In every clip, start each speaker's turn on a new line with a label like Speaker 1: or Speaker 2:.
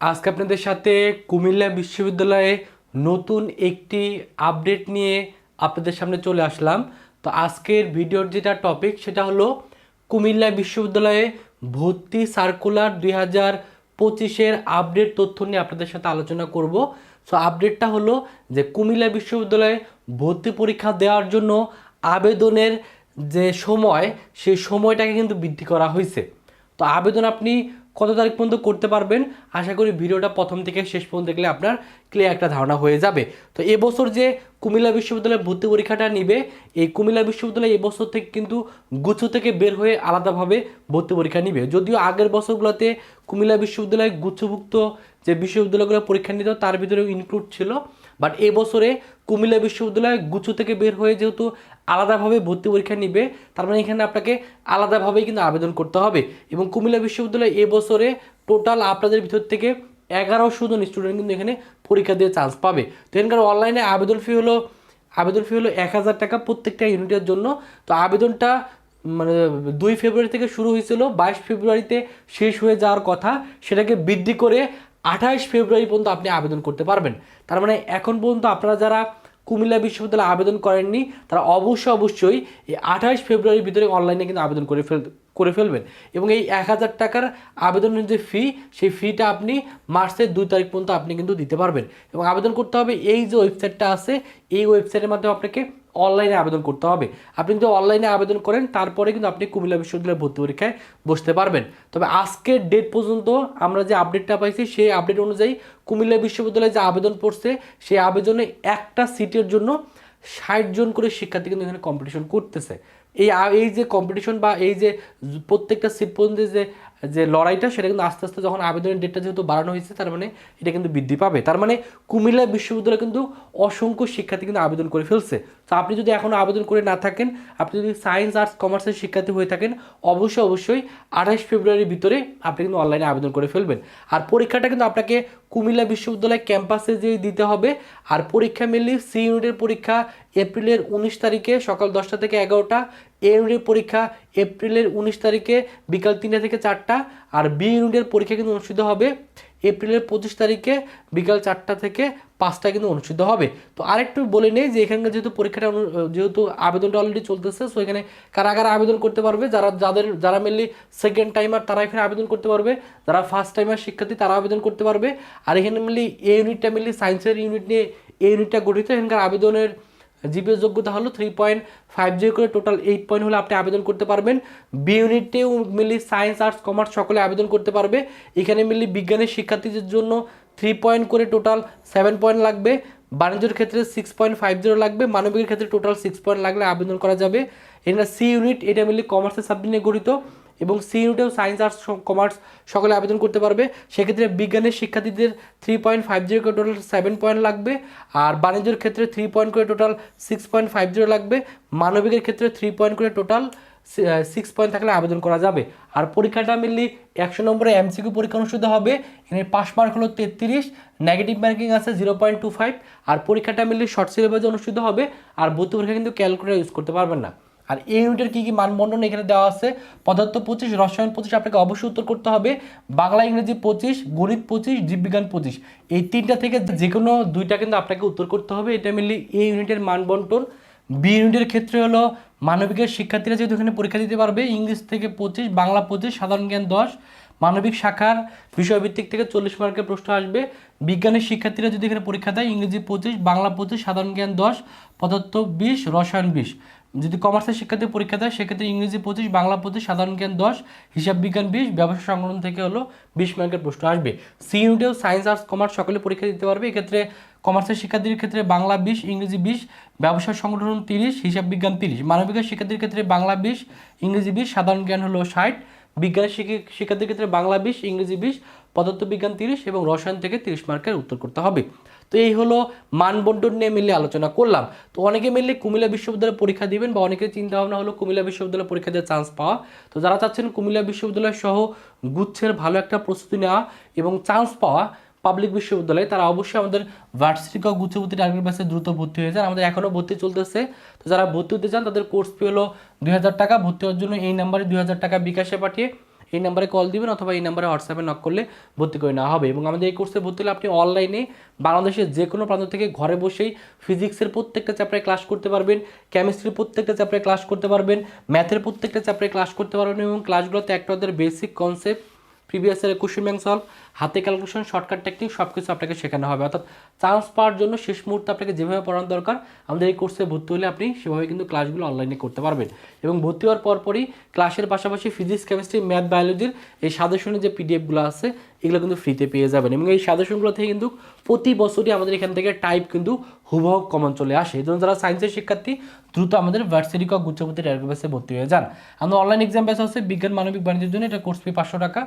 Speaker 1: আজকে আপনাদের সাথে কুমিল্লা বিশ্ববিদ্যালয়ে নতুন একটি আপডেট নিয়ে আপনাদের সামনে চলে আসলাম। তো আজকের ভিডিওর যেটা টপিক সেটা হলো কুমিল্লা বিশ্ববিদ্যালয়ে ভর্তি সার্কুলার দুই হাজার পঁচিশের আপডেট তথ্য নিয়ে আপনাদের সাথে আলোচনা করব। সো আপডেটটা হলো যে কুমিল্লা বিশ্ববিদ্যালয়ে ভর্তি পরীক্ষা দেওয়ার জন্য আবেদনের যে সময়, সেই সময়টাকে কিন্তু বৃদ্ধি করা হয়েছে। তো আবেদন আপনি কত তারিখ পর্যন্ত করতে পারবেন, আশা করি ভিডিওটা প্রথম থেকে শেষ পর্যন্ত দেখলে আপনার ক্লিয়ার একটা ধারণা হয়ে যাবে। তো এবছর যে কুমিল্লা বিশ্ববিদ্যালয়ে ভর্তি পরীক্ষাটা নিবে, এই কুমিল্লা বিশ্ববিদ্যালয় এবছর থেকে কিন্তু গুচ্ছ থেকে বের হয়ে আলাদাভাবে ভর্তি পরীক্ষা নিবে। যদিও আগের বছরগুলোতে কুমিল্লা বিশ্ববিদ্যালয়ে গুচ্ছভুক্ত যে বিশ্ববিদ্যালয়গুলো পরীক্ষা নিত তার ভিতরেও ইনক্লুড ছিল। বাট এবছরে কুমিল্লা বিশ্ববিদ্যালয় গুচ্ছ থেকে বের হয়ে যেহেতু আলাদাভাবে ভর্তি পরীক্ষা নিবে, তার মানে এখানে আপনাকে আলাদাভাবেই কিন্তু আবেদন করতে হবে। এবং কুমিল্লা বিশ্ববিদ্যালয় এবছরে টোটাল আপনাদের ভিতর থেকে এগারোশো জন স্টুডেন্ট কিন্তু এখানে পরীক্ষা দিয়ে চান্স পাবে। তো এখানকার অনলাইনে আবেদন ফি হলো, আবেদন ফি হলো এক হাজার টাকা প্রত্যেকটা ইউনিটের জন্য। তো আবেদনটা মানে দুই ফেব্রুয়ারি থেকে শুরু হয়েছিল, বাইশ ফেব্রুয়ারিতে শেষ হয়ে যাওয়ার কথা। সেটাকে বৃদ্ধি করে আঠাইশ ফেব্রুয়ারি পর্যন্ত আপনি আবেদন করতে পারবেন। তার মানে এখন পর্যন্ত আপনারা যারা কুমিল্লা বিশ্ববিদ্যালয়ে আবেদন করেননি, তারা অবশ্যই অবশ্যই এই আঠাইশ ফেব্রুয়ারির ভিতরে অনলাইনে কিন্তু আবেদন করে ফেল, করে ফেলবেন। এবং এই এক হাজার টাকার আবেদনের যে ফি সেই ফিটা আপনি মার্চের দুই তারিখ পর্যন্ত আপনি কিন্তু দিতে পারবেন। এবং আবেদন করতে হবে এই যে ওয়েবসাইটটা আছে, এই ওয়েবসাইটের মাধ্যমে আপনাকে অনলাইনে আবেদন করতে হবে। আপনি যদি অনলাইনে আবেদন করেন, তারপরে কিন্তু আপনি কুমিল্লা বিশ্ববিদ্যালয়ে ভর্তি পরীক্ষায় বসতে পারবেন। তবে আজকের ডেট পর্যন্ত আমরা যে আপডেটটা পাইছি, সেই আপডেট অনুযায়ী কুমিল্লা বিশ্ববিদ্যালয়ে যে আবেদন পড়ছে, সেই আবেদনে একটা সিটের জন্য ষাট জন করে শিক্ষার্থী কিন্তু এখানে কম্পিটিশন করতেছে। এই এই যে কম্পিটিশন বা এই যে প্রত্যেকটা সিট পর্যন্ত যে যে লড়াইটা সেটা কিন্তু আস্তে আস্তে যখন আবেদনের ডেটটা যেহেতু বাড়ানো হয়েছে, তার মানে এটা কিন্তু বৃদ্ধি পাবে। তার মানে কুমিল্লা বিশ্ববিদ্যালয় কিন্তু অসংখ্য শিক্ষার্থী কিন্তু আবেদন করে ফেলছে। তো আপনি যদি এখনও আবেদন করে না থাকেন, আপনি যদি সায়েন্স আর্টস কমার্সের শিক্ষার্থী হয়ে থাকেন, অবশ্যই অবশ্যই আঠাশ ফেব্রুয়ারির ভিতরে আপনি কিন্তু অনলাইনে আবেদন করে ফেলবেন। আর পরীক্ষাটা কিন্তু আপনাকে কুমিল্লা বিশ্ববিদ্যালয় ক্যাম্পাসে যেয়ে দিতে হবে। আর পরীক্ষা মেনলি সি ইউনিটের পরীক্ষা এপ্রিলের উনিশ তারিখে সকাল দশটা থেকে এগারোটা এ ইউনিটের পরীক্ষা এপ্রিলের উনিশ তারিখে, বিকাল তিনটা থেকে চারটা, আর বি ইউনিটের পরীক্ষা কিন্তু অনুষ্ঠিত হবে এপ্রিলের পঁচিশ তারিখে, বিকাল চারটা থেকে পাঁচটা কিন্তু অনুষ্ঠিত হবে। তো আরেকটু বলে নেই যে এখানকার যেহেতু পরীক্ষাটা অনু- যেহেতু আবেদনটা অলরেডি চলতেছে সো এখানে কারা কারা আবেদন করতে পারবে। যারা, যাদের, যারা মেনলি সেকেন্ড টাইমার তারা এখানে আবেদন করতে পারবে। যারা ফার্স্ট টাইমার শিক্ষার্থী তারা আবেদন করতে পারবে। আর এখানে মেনলি এ ইউনিটটা মেনলি সায়েন্সের ইউনিট নিয়ে এই ইউনিটটা গঠিত। এখানকার আবেদনের জিপিএস যোগ্যতা হলো থ্রি পয়েন্ট ফাইভ জিরো করে টোটাল এইট পয়েন্ট হলে আপনি আবেদন করতে পারবেন। বি ইউনিটেও মিলি সায়েন্স আর্টস কমার্স সকলে আবেদন করতে পারবে। এখানে মিলি বিজ্ঞানের শিক্ষার্থীদের জন্য থ্রি পয়েন্ট করে টোটাল সেভেন পয়েন্ট লাগবে। বাণিজ্যের ক্ষেত্রে সিক্স পয়েন্ট ফাইভ জিরো লাগবে। মানবিকের ক্ষেত্রে টোটাল সিক্স পয়েন্ট লাগলে আবেদন করা যাবে। এটা সি ইউনিট এটা মিলি কমার্সের সাবজেক্ট নিয়ে গঠিত। এবং সি ইউনিটেও সায়েন্স আর্টস কমার্স সকলে আবেদন করতে পারবে। সেক্ষেত্রে বিজ্ঞানের শিক্ষার্থীদের থ্রি পয়েন্ট ফাইভ জিরো করে টোটাল সেভেন পয়েন্ট লাগবে আর বাণিজ্যের ক্ষেত্রে থ্রি পয়েন্ট করে total six point five zero লাগবে। মানবিকের ক্ষেত্রে থ্রি পয়েন্ট করে টোটাল সিক্স পয়েন্ট থাকলে আবেদন করা যাবে। আর পরীক্ষাটা মেনলি একশো নম্বরে এমসিকিউ পরীক্ষা অনুষ্ঠিত হবে। এখানে পাস মার্ক হলো তেত্রিশ নেগেটিভ মার্কিং আছে জিরো পয়েন্ট টু ফাইভ আর পরীক্ষাটা মেনলি শর্ট সিলেবাসে অনুষ্ঠিত হবে। আর ভর্তি পরীক্ষা কিন্তু ক্যালকুলেটার ইউজ করতে পারবেন না। আর এই ইউনিটের কী কী মানবন্ধন এখানে দেওয়া আছে? পদার্থ পঁচিশ, রসায়ন পঁচিশ আপনাকে অবশ্যই উত্তর করতে হবে। বাংলা, ইংরেজি পঁচিশ, গণিত পঁচিশ, জীববিজ্ঞান পঁচিশ। এই তিনটা থেকে যে কোনো দুইটা কিন্তু আপনাকে উত্তর করতে হবে। এটা মিললি এই ইউনিটের মানবন্টন। বি ইউনিটের ক্ষেত্রে হলো মানবিকের শিক্ষার্থীরা যেহেতু এখানে পরীক্ষা দিতে পারবে ইংলিশ থেকে পঁচিশ, বাংলা পঁচিশ, সাধারণ জ্ঞান দশ। মানবিক শাখার বিষয়ভিত্তিক থেকে চল্লিশ মার্কের প্রশ্ন আসবে। বিজ্ঞানের শিক্ষার্থীরা যদি এখানে পরীক্ষা দেয়, ইংরেজি পঁচিশ, বাংলা পঁচিশ, সাধারণ জ্ঞান দশ, পদার্থ বিশ, রসায়ন বিশ। যদি কমার্সের শিক্ষার্থী পরীক্ষা দেয়, সেক্ষেত্রে ইংরেজি পঁচিশ, বাংলা পঁচিশ, সাধারণ জ্ঞান দশ, হিসাব বিজ্ঞান বিশ, ব্যবসা সংগঠন থেকে হলো বিশ মার্কের প্রশ্ন আসবে। সি ইউনিটেও সায়েন্স, আর্টস, কমার্স সকলে পরীক্ষা দিতে পারবে। এক্ষেত্রে কমার্সের শিক্ষার্থীর ক্ষেত্রে বাংলা বিশ, ইংরেজি বিশ, ব্যবসা সংগঠন তিরিশ, হিসাব বিজ্ঞান তিরিশ। মানবিকের শিক্ষার্থীর ক্ষেত্রে বাংলা বিশ, ইংরেজি বিশ, সাধারণ জ্ঞান হলো ষাট। বিজ্ঞানের শিক্ষার্থীর ক্ষেত্রে বাংলা বিশ, ইংরেজি বিশ, পদার্থবিজ্ঞান তিরিশ এবং রসায়ন থেকে তিরিশ মার্কের উত্তর করতে হবে। তো এই হলো মানবন্টন নিয়ে মিলে আলোচনা করলাম। তো অনেকে মিললে কুমিল্লা বিশ্ববিদ্যালয়ে পরীক্ষা দিবেন বা অনেকের চিন্তা ভাবনা হলো কুমিল্লা বিশ্ববিদ্যালয়ে পরীক্ষা দেওয়ার চান্স পাওয়া। তো যারা চাচ্ছেন কুমিল্লা বিশ্ববিদ্যালয় সহ গুচ্ছের ভালো একটা প্রস্তুতি নেওয়া এবং চান্স পাওয়া পাবলিক বিশ্ববিদ্যালয়ে, তারা অবশ্যই আমাদের ভার্সিটি ক গুচ্ছভর্তি টার্গেট ব্যাসে দ্রুত ভর্তি হয়ে যান। আমাদের এখনও ভর্তি চলতেছে। তো যারা ভর্তি হতে চান, তাদের কোর্স ফি হলো দুই হাজার টাকা। ভর্তি হওয়ার জন্য এই নাম্বারে দুই হাজার টাকা বিকাশে পাঠিয়ে এই নাম্বারে কল দিবেন অথবা এই নাম্বারে হোয়াটসঅ্যাপে নক করলে ভর্তি করে নেওয়া হবে এবং আমাদের এই কোর্সে ভর্তি হলে আপনি অনলাইনে বাংলাদেশের যে কোনো প্রান্ত থেকে ঘরে বসেই ফিজিক্সের প্রত্যেকটা চ্যাপ্টারে ক্লাস করতে পারবেন কেমিস্ট্রির প্রত্যেকটা চ্যাপ্টারে ক্লাস করতে পারবেন ম্যাথের প্রত্যেকটা চ্যাপ্টারে ক্লাস করতে পারবেন এবং ক্লাসগুলোতে একটা ওদের বেসিক কনসেপ্ট প্রিভিয়াস ইয়ারের কোশ্চেন ব্যাংক সলভ হাতে ক্যালকুলেশন শর্টকাট টেকনিক সব কিছু আপনাকে শেখানো হবে। অর্থাৎ চান্স পাওয়ার জন্য শেষ মুহূর্তে আপনাকে যেভাবে পড়ানো দরকার, আমাদের এই কোর্সে ভর্তি হলে আপনি সেভাবে কিন্তু ক্লাসগুলো অনলাইনে করতে পারবেন। এবং ভর্তি হওয়ার পরপরই ক্লাসের পাশাপাশি ফিজিক্স কেমিস্ট্রি ম্যাথ বায়োলজির এই সাজেশনের যে পিডিএফগুলো আছে, এগুলো কিন্তু ফ্রিতে পেয়ে যাবেন। এবং এই সাজেশনগুলো থেকে কিন্তু প্রতি বছরই আমাদের এখান থেকে টাইপ কিন্তু হুবহু কমন চলে আসে। এই জন্য যারা সায়েন্সের শিক্ষার্থী, দ্রুত আমাদের ভার্সিটিক গুচ্ছপতি ডেয়ারবেসে ভর্তি হয়ে যান। আমাদের অনলাইন এক্সাম ব্যাচ আছে বিজ্ঞান, মানবিক বাণিজ্যের জন্য এটা কোর্স ফি পাঁচশো টাকা।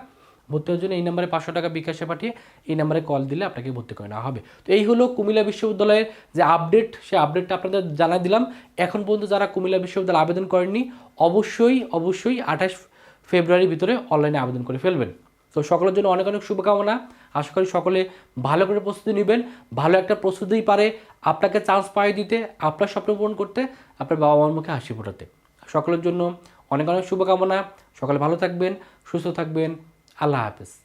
Speaker 1: ভর্তি হওয়ার জন্য এই নাম্বারে পাঁচশো টাকা বিকাশে পাঠিয়ে এই নাম্বারে কল দিলে আপনাকে ভর্তি করে নেওয়া হবে। তো এই হলো কুমিল্লা বিশ্ববিদ্যালয়ের যে আপডেট সেই আপডেটটা আপনাদের জানাই দিলাম। এখন পর্যন্ত যারা কুমিল্লা বিশ্ববিদ্যালয়ে আবেদন করেননি, অবশ্যই অবশ্যই আঠাশ ফেব্রুয়ারির ভিতরে অনলাইনে আবেদন করে ফেলবেন। তো সকলের জন্য অনেক অনেক শুভকামনা। আশা করি সকলে ভালো করে প্রস্তুতি নেবেন। ভালো একটা প্রস্তুতিই পারে আপনাকে চান্স পাই দিতে, আপনার স্বপ্ন পূরণ করতে, আপনার বাবা মার মুখে হাসি ফোটাতে। সকলের জন্য অনেক অনেক শুভকামনা। সকলে ভালো থাকবেন, সুস্থ থাকবেন। a lápis.